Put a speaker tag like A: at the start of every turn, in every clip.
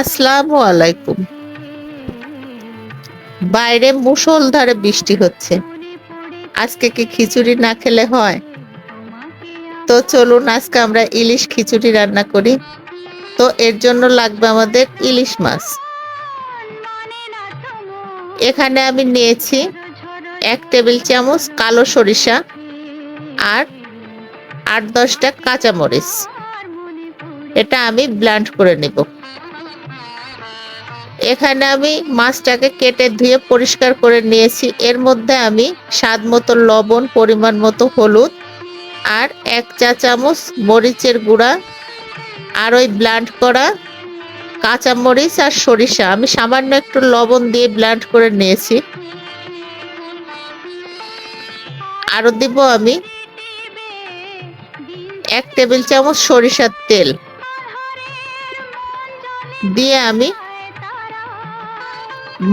A: আসসালামু আলাইকুম। বাইরে মুষলধারে বৃষ্টি হচ্ছে। আজকে কি খিচুড়ি না খেলে হয়? তো চলুন, আজকে আমরা ইলিশ খিচুড়ি রান্না করি। তো এর জন্য লাগবে আমাদের ইলিশ মাছ। এখানে আমি নিয়েছি এক টেবিল চামচ কালো সরিষা আর আট দশটা কাঁচামরিচ। এটা আমি ব্লান্ড করে নেব। এখানে আমি মাছটাকে কেটে ধুয়ে পরিষ্কার করে নিয়েছি। এর মধ্যে আমি স্বাদ মতো লবণ, পরিমাণ মতো হলুদ আর এক চা চামচ মরিচের গুঁড়া আর ওই ব্লান্ড করা কাঁচা মরিচ আর সরিষা। আমি সামান্য একটু লবণ দিয়ে ব্লান্ড করে নিয়েছি। আরও দিব আমি এক টেবিল চামচ সরিষার তেল। দিয়ে আমি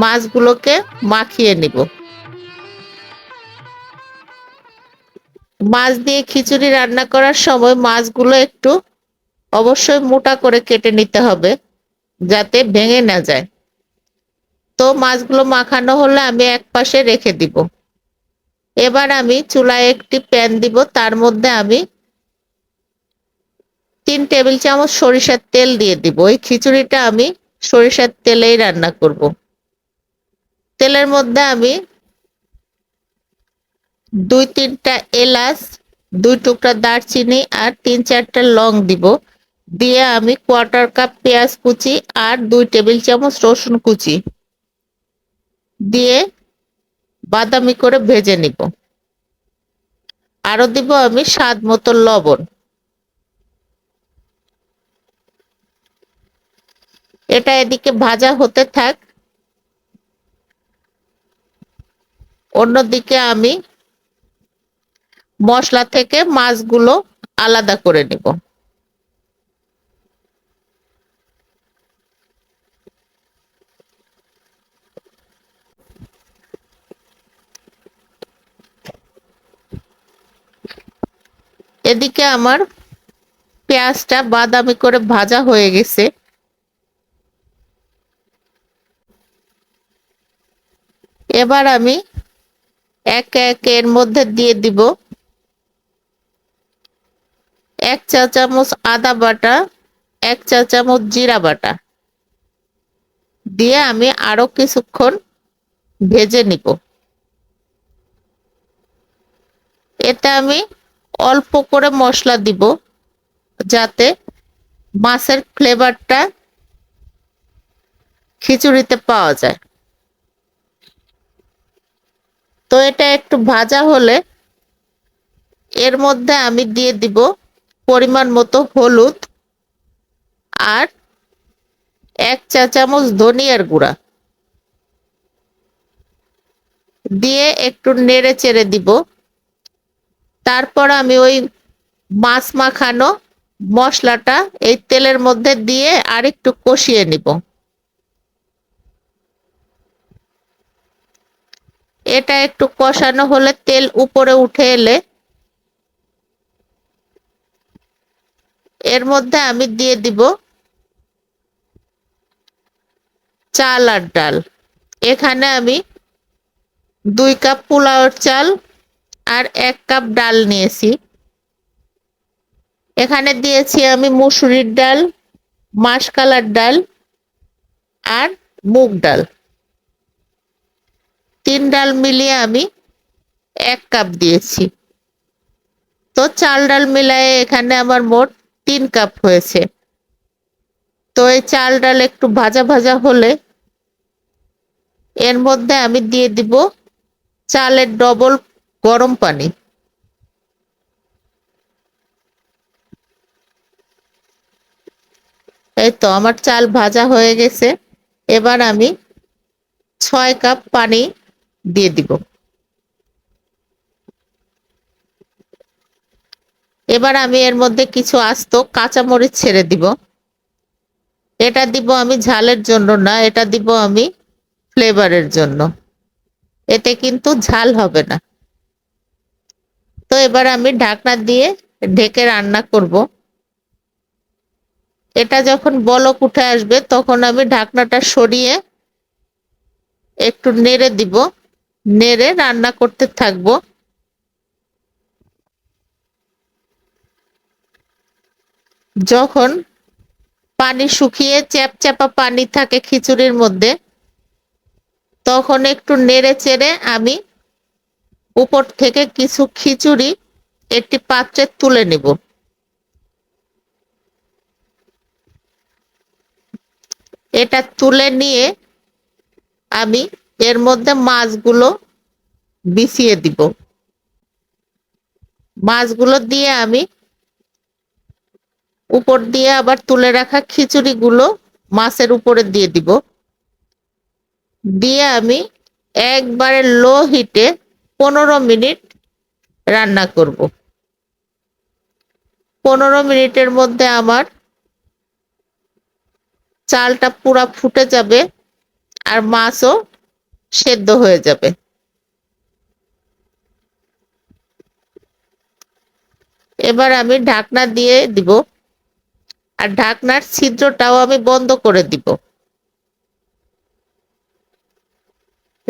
A: মাছগুলোকে মাখিয়ে নিব। মাছ দিয়ে খিচুড়ি রান্না করার সময় মাছগুলো একটু অবশ্যই মোটা করে কেটে নিতে হবে যাতে ভেঙে না যায়। তো মাছগুলো মাখানো হলে আমি এক পাশে রেখে দিব। এবার আমি চুলায় একটি প্যান দিব, তার মধ্যে আমি তিন টেবিল চামচ সরিষার তেল দিয়ে দিব। ওই খিচুড়িটা আমি সরিষার তেলেই রান্না করব। তেলের মধ্যে আমি দুই তিনটা এলাচ, দুই টুকরা দারচিনি আর তিন চারটা লং দিব। দিয়ে আমি কোয়ার্টার কাপ পেঁয়াজ কুচি আর দুই টেবিল চামচ রসুন কুচি দিয়ে বাদামি করে ভেজে নিব। আরও দিব আমি স্বাদ মতো লবণ। এটা এদিকে ভাজা হতে থাক। অন্যদিকে আমি মশলা থেকে মাছগুলো আলাদা করে নিব। এদিকে আমার পেঁয়াজটা বাদামি করে ভাজা হয়ে গেছে। এবার আমি এক এক এর মধ্যে দিয়ে দিব এক চা চামচ আদা বাটা, এক চা চামচ জিরা বাটা। দিয়ে আমি আরও কিছুক্ষণ ভেজে নিব। এতে আমি অল্প করে মশলা দিব যাতে মাছের ফ্লেভারটা খিচুড়িতে পাওয়া যায়। তো এটা একটু ভাজা হলে এর মধ্যে আমি দিয়ে দিব পরিমাণ মতো হলুদ আর এক চা চামচ ধনিয়ার গুঁড়া। দিয়ে একটু নেড়ে চেড়ে দিব। তারপর আমি ওই মাছ মাখানো মশলাটা এই তেলের মধ্যে দিয়ে আর একটু কষিয়ে নিব। এটা একটু কষানো হলে তেল উপরে উঠে এলে এর মধ্যে আমি দিয়ে দিব চাল আর ডাল। এখানে আমি দুই কাপ পোলাওর চাল আর এক কাপ ডাল নিয়েছি। এখানে দিয়েছি আমি মুসুরির ডাল, মাসকালার ডাল আর মুগ ডাল। তিন ডাল মিলিয়ে আমি এক কাপ দিয়েছি। তো চাল ডাল মিলায়ে এখানে আমার মোট তিন কাপ হয়েছে। তো এই চাল ডাল একটু ভাজা ভাজা হলে এর মধ্যে আমি দিয়ে দিব চালের ডবল গরম পানি। এই তো আমার চাল ভাজা হয়ে গেছে। এবার আমি ছয় কাপ পানি দিয়ে দিব। এবার আমি এর মধ্যে কিছু আস্ত কাঁচামরিচ ছেড়ে দিব। এটা দিব আমি ঝালের জন্য না, এটা দিব আমি ফ্লেভারের জন্য। এতে কিন্তু ঝাল হবে না। তো এবার আমি ঢাকনা দিয়ে ঢেকে রান্না করব। এটা যখন বলক উঠে আসবে, তখন আমি ঢাকনাটা সরিয়ে একটু নেড়ে দিব। নেড়ে রান্না করতে থাকব। যখন পানি শুকিয়ে চ্যাপচ্যাপা পানি থাকে খিচুড়ির মধ্যে, তখন একটু নেড়ে চেড়ে আমি উপর থেকে কিছু খিচুড়ি একটি পাত্রে তুলে নেব। এটা তুলে নিয়ে আমি এর মধ্যে মাছগুলো বিছিয়ে দিব। মাছগুলো দিয়ে আমি উপর দিয়ে আবার তুলে রাখা খিচুড়িগুলো মাছের উপরে দিয়ে দিব। দিয়ে আমি একবারে লো হিটে পনেরো মিনিট রান্না করব। পনেরো মিনিটের মধ্যে আমার চালটা পুরা ফুটে যাবে আর মাছও সেদ্ধ হয়ে যাবে। এবার আমি ঢাকনা দিয়ে দিব। আর ঢাকনার ছিদ্রটাও আমি বন্ধ করে দিব।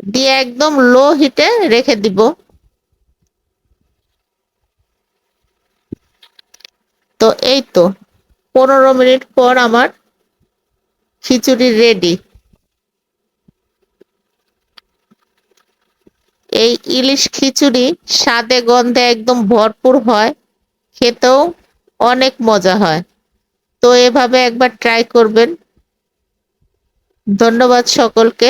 A: দিয়ে একদম লো হিটে রেখে দিব। তো এই তো, পনেরো মিনিট পর আমার খিচুড়ি রেডি এই ইলিশ খিচুড়ি স্বাদে, গন্ধে একদম ভরপুর হয়, খেতেও অনেক মজা হয়। তো এভাবে একবার ট্রাই করবেন। ধন্যবাদ সকলকে।